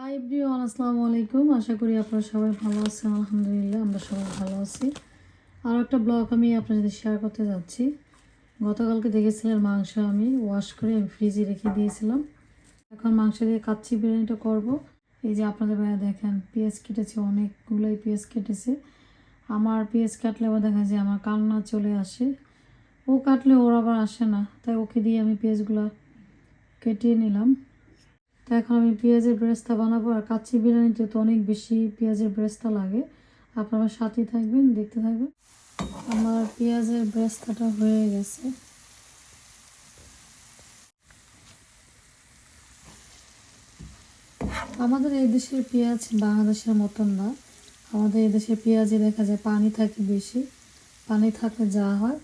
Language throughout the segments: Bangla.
হাই এভরিওয়ান আসসালামু আলাইকুম। আশা করি আপনারা সবাই ভালো আছেন, আলহামদুলিল্লাহ, আমরা সবাই ভালো আছি। আর একটা ব্লগ আমি আপনার সাথে শেয়ার করতে যাচ্ছি। গতকালকে দেখেছিলেন মাংস আমি ওয়াশ করে আমি ফ্রিজে রেখে দিয়েছিলাম। এখন মাংস দিয়ে কাচ্চি বিরিয়ানিটা করব। এই যে আপনাদের ভাইয়া দেখেন, পেঁয়াজ কেটেছে, অনেকগুলোই পেঁয়াজ কেটেছে। আমার পেঁয়াজ কাটলে আবার দেখা যায় আমার কান্না চলে আসে। ও কাটলে ওর আবার আসে না, তাই ওকে দিয়ে আমি পেঁয়াজগুলো কেটে নিলাম। তো এখন আমি পেঁয়াজের ব্রেস্তা বানাবো আর কাচ্চি বিরিয়ানিতে তো অনেক বেশি পেঁয়াজের ব্রেস্তা লাগে। আপনারা সাথেই থাকবেন, দেখতে থাকবেন। আমার পেঁয়াজের ব্রেস্তাটা হয়ে গেছে। আমাদের এই দেশের পেঁয়াজ বাংলাদেশের মতন না। আমাদের এই দেশের পেঁয়াজে দেখা যায় পানি থাকে বেশি। পানি থাকলে যা হয়,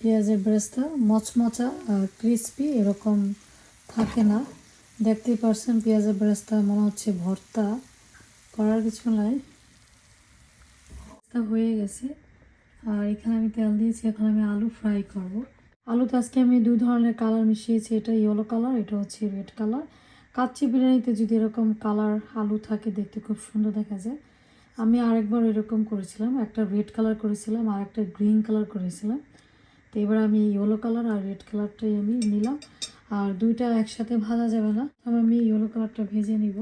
পেঁয়াজের ব্রেস্তা মচমচা ক্রিস্পি এরকম থাকে না। দেখতেই পারছেন, পেঁয়াজের বেরেস্তা মনে হচ্ছে ভর্তা। করার কিছু নাই। হয়ে গেছে। আর এখানে আমি তেল দিয়েছি, এখন আমি আলু ফ্রাই করব। আলুতে আজকে আমি দুই ধরনের কালার মিশিয়েছি, এটা ইয়েলো কালার, এটা হচ্ছে রেড কালার। কাচ্চি বিরিয়ানিতে যদি এরকম কালার আলু থাকে, দেখতে খুব সুন্দর দেখা যায়। আমি আরেকবার এরকম করেছিলাম, একটা রেড কালার করেছিলাম, আর একটা গ্রিন কালার করেছিলাম। তো এবার আমি ইয়েলো কালার আর রেড কালারটাই আমি নিলাম। আর দুইটা একসাথে ভাজা যাবে না। আমি ইয়েলো কালারটা ভেজে নিব।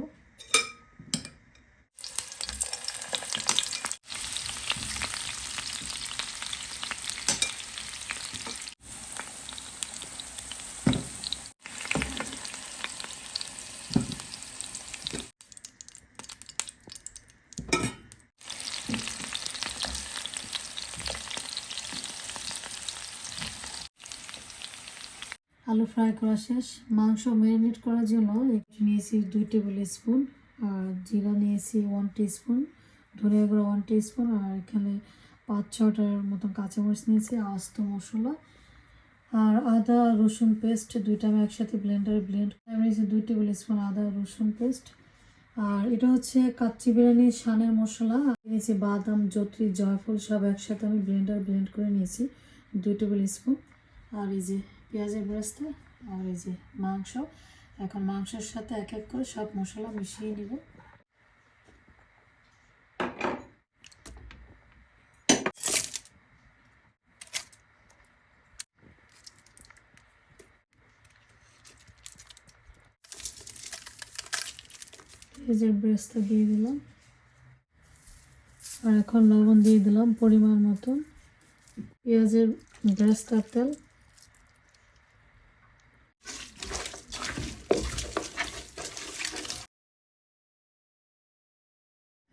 আলু ফ্রাই করা শেষ। মাংস ম্যারিনেট করার জন্য নিয়েছি দুই টেবিল স্পুন, আর জিরা নিয়েছি ওয়ান স্পুন ধনিয়া গুঁড়ো ওয়ান স্পুন আর এখানে পাঁচ ছটার মতন কাঁচামরিচ নিয়েছি, আস্ত মশলা, আর আদা, রসুন পেস্ট দুইটা আমি একসাথে ব্লেন্ডারে ব্লেন্ড আমি নিয়েছি দুই টেবিল স্পুন আদা, রসুন পেস্ট আর এটা হচ্ছে কাচ্চি বিরিয়ানি শানের মশলা নিয়েছি বাদাম জত্রি জয়ফল সব একসাথে আমি ব্লেন্ডার ব্লেন্ড করে নিয়েছি দুই টেবিল স্পুন, আর এই যে পেঁয়াজের বেরেস্তা আর এই যে মাংস। এখন মাংসের সাথে এক এক করে সব মশলা মিশিয়ে নিব। পেঁয়াজের বেরেস্তা দিয়ে দিলাম। আর এখন লবণ দিয়ে দিলাম পরিমাণ মতন। পেঁয়াজের বেরেস্তার তেল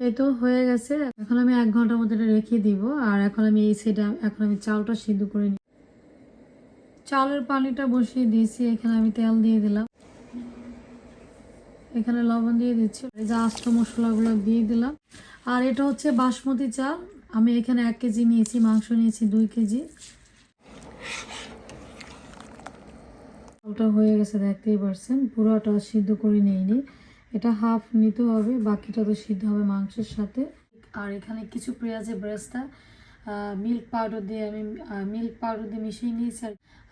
এই তো হয়ে গেছে। এখন আমি এক ঘণ্টার মধ্যে রেখে দিব। আর এখন আমি এই সাইডে এখন আমি চালটা সিদ্ধ করে নিই চালের পানিটা বসিয়ে দিয়েছি। এখানে আমি তেল দিয়ে দিলাম। এখানে লবণ দিয়ে দিচ্ছি। এই যে আস্ত মশলাগুলো দিয়ে দিলাম। আর এটা হচ্ছে বাসমতি চাল। আমি এখানে এক কেজি নিয়েছি, মাংস নিয়েছি দুই কেজি। চালটা হয়ে গেছে, দেখতেই পারছেন। পুরোটা সিদ্ধ করে নিইনি। এটা হাফ নিতে হবে বাকিটা তো সিদ্ধ হবে মাংসের সাথে। আর এখানে কিছু পেঁয়াজের ব্রেস্তা মিল্ক পাউডার দিয়ে আমি মিল্ক পাউডার দিয়ে মিশিয়ে নিয়েছি।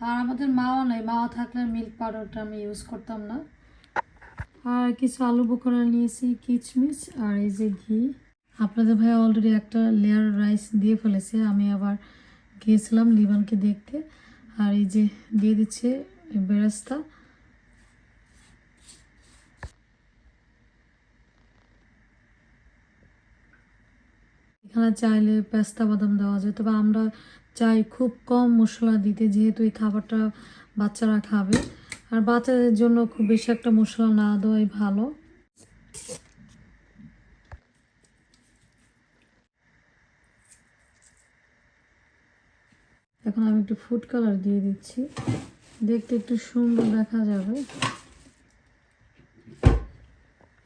আর আমাদের মাও নেই মাও থাকলে মিল্ক পাউডারটা আমি ইউজ করতাম না। আর কিছু আলু বোখরা নিয়েছি কিচমিচ আর এই যে ঘি। আপনাদের ভাই অলরেডি একটা লেয়ার রাইস দিয়ে ফেলেছে আমি আবার গিয়েছিলাম লিবানকে দেখতে। আর এই যে দিয়ে দিচ্ছে বেরেস্তা। এখানে চাইলে পেস্তা বাদাম দেওয়া যায়, তবে আমরা চাই খুব কম মশলা দিতে, যেহেতু এই খাবারটা বাচ্চারা খাবে। আর বাচ্চাদের জন্য খুব বেশি একটা মশলা না দেওয়াই ভালো। এখন আমি একটু ফুড কালার দিয়ে দিচ্ছি। দেখতে একটু সুন্দর দেখা যাবে।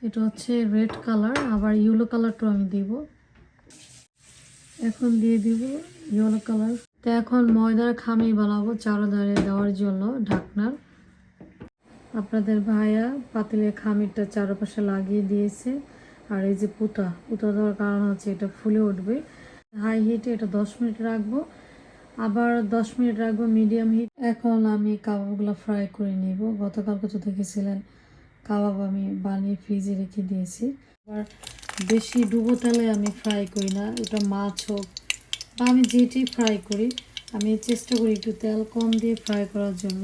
এটা হচ্ছে রেড কালার আবার ইয়েলো কালারটাও আমি দিব। এখন দিয়ে দিব ইয়েলো কালার তো এখন ময়দার খামি বানাবো চারোধারে দেওয়ার জন্য ঢাকনার। আপনাদের ভাইয়া পাতিলের খামিরটা চারপাশে লাগিয়ে দিয়েছে। আর এই যে পুতা পুতা দেওয়ার কারণ হচ্ছে এটা ফুলে উঠবে। হাই হিটে এটা দশ মিনিট রাখব। আবার দশ মিনিট রাখব মিডিয়াম হিট। এখন আমি কাবাবগুলো ফ্রাই করে নিব। গতকালকে তো দেখেছিলেন, কাবাব আমি বানিয়ে ফ্রিজে রেখে দিয়েছি। আবার বেশি ডুবো তেলে আমি ফ্রাই করি না, এটা মাছ হোক বা আমি যেটি ফ্রাই করি, আমি চেষ্টা করি একটু তেল কম দিয়ে ফ্রাই করার জন্য।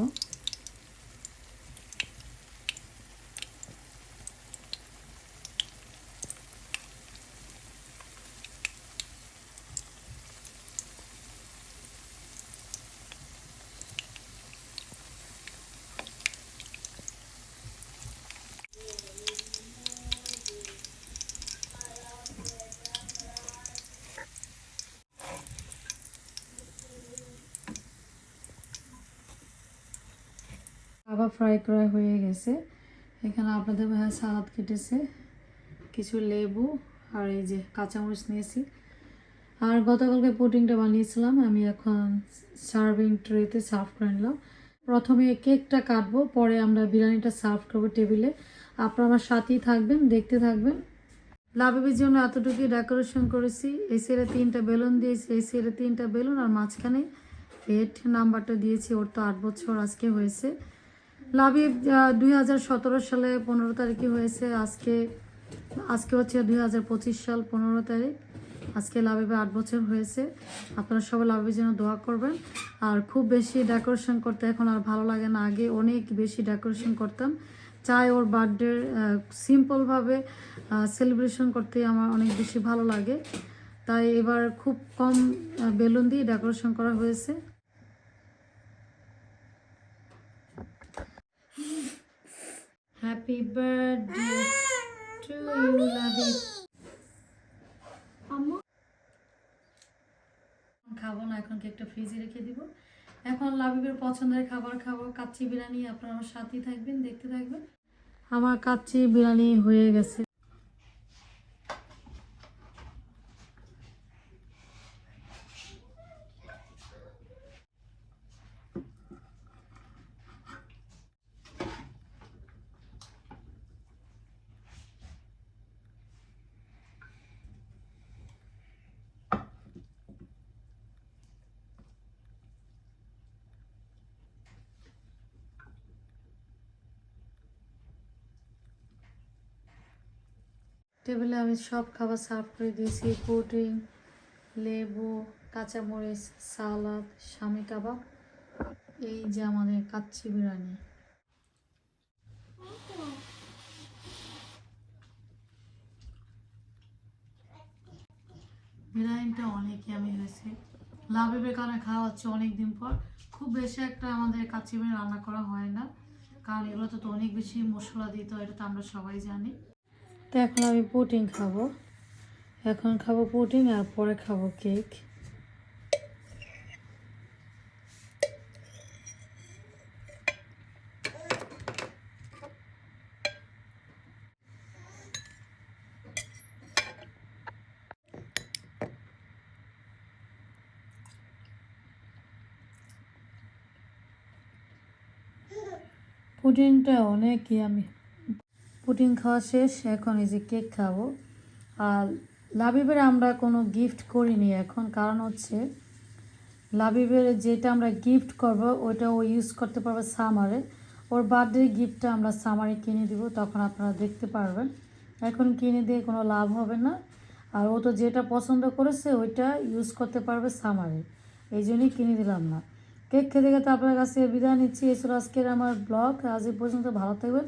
আবার ফ্রাই করা হয়ে গেছে। এখানে আপনাদের ভাইয়া সালাদ কেটেছে, কিছু লেবু আর এই যে কাঁচামরিচ নিয়েছি। আর গতকালকে পুডিংটা বানিয়েছিলাম, আমি এখন সার্ভিং ট্রেতে সার্ভ করে নিলাম। প্রথমে কেকটা কাটবো, পরে আমরা বিরিয়ানিটা সার্ভ করব টেবিলে। আপনারা আমার সাথেই থাকবেন, দেখতে থাকবেন। লাভের জন্য এতটুকু ডেকোরেশন করেছি। এই সাইডে তিনটা বেলুন দিয়েছি, এই সাইডে তিনটা বেলুন আর মাঝখানে হেড নাম্বারটা দিয়েছি, ওর তো আট বছর আজকে হয়েছে। লাবিব দুই সালে পনেরো তারিখে হয়েছে। আজকে আজকে হচ্ছে দুই হাজার পঁচিশ সাল পনেরো তারিখ। আজকে লাবিবে আট বছর হয়েছে। আপনারা সবাই লাবিবের জন্য দোয়া করবেন। আর খুব বেশি ডেকোরেশন করতে এখন আর ভালো লাগে না। আগে অনেক বেশি ডেকোরেশন করতাম। চাই ওর বার্থডে সিম্পলভাবে সেলিব্রেশন করতে আমার অনেক বেশি ভালো লাগে। তাই এবার খুব কম বেলুন দিয়ে ডেকোরেশন করা হয়েছে। হ্যাপি বার্থডে টু ইউ লাভি খাব না এখন কেকটা ফ্রিজে রেখে দিব। এখন লাবিবের পছন্দের খাবার খাব। কাচ্চি বিরিয়ানি আপনারা আমার সাথেই থাকবেন দেখতে থাকবেন। আমার কাচ্চি বিরিয়ানি হয়ে গেছে। টেবিলে আমি সব খাবার সার্ভ করে দিয়েছি। প্রোটিন লেবু, কাঁচামরিচ, সালাদ স্বামী কাবাব, এই যে আমাদের কাচ্চি বিরিয়ানি। বিরিয়ানিটা অনেকই আমি হয়েছে। লাভে কারণে খাওয়া হচ্ছে অনেকদিন পর। খুব বেশি একটা আমাদের কাচ্চি বিরিয়ানি রান্না করা হয় না, কারণ এগুলোতে তো অনেক বেশি মশলা দিতে হয়, এটা তো আমরা সবাই জানি। তো এখন আমি পুডিং খাব। এখন খাব পুডিং আর পরে খাব কেক। পুডিংটা অনেকই আমি পুডিং খাওয়া শেষ, এখন এই যে কেক খাব। আর লাবিবের আমরা কোনো গিফট করিনি এখন, কারণ হচ্ছে লাবিবের যেটা আমরা গিফট করব ওটা ও ইউজ করতে পারবে সামারে ওর বার্থডে গিফটটা আমরা সামারে কিনে দিব, তখন আপনারা দেখতে পারবেন। এখন কিনে দিয়ে কোনো লাভ হবে না। আর ও তো যেটা পছন্দ করেছে, ওইটা ইউজ করতে পারবে সামারে এই জন্যই কিনে দিলাম না। কেক খেতে খেতে আপনার কাছে বিদায় নিচ্ছি। এছাড়া আজকের আমার ব্লগ আজ এই পর্যন্ত ভালো থাকবেন।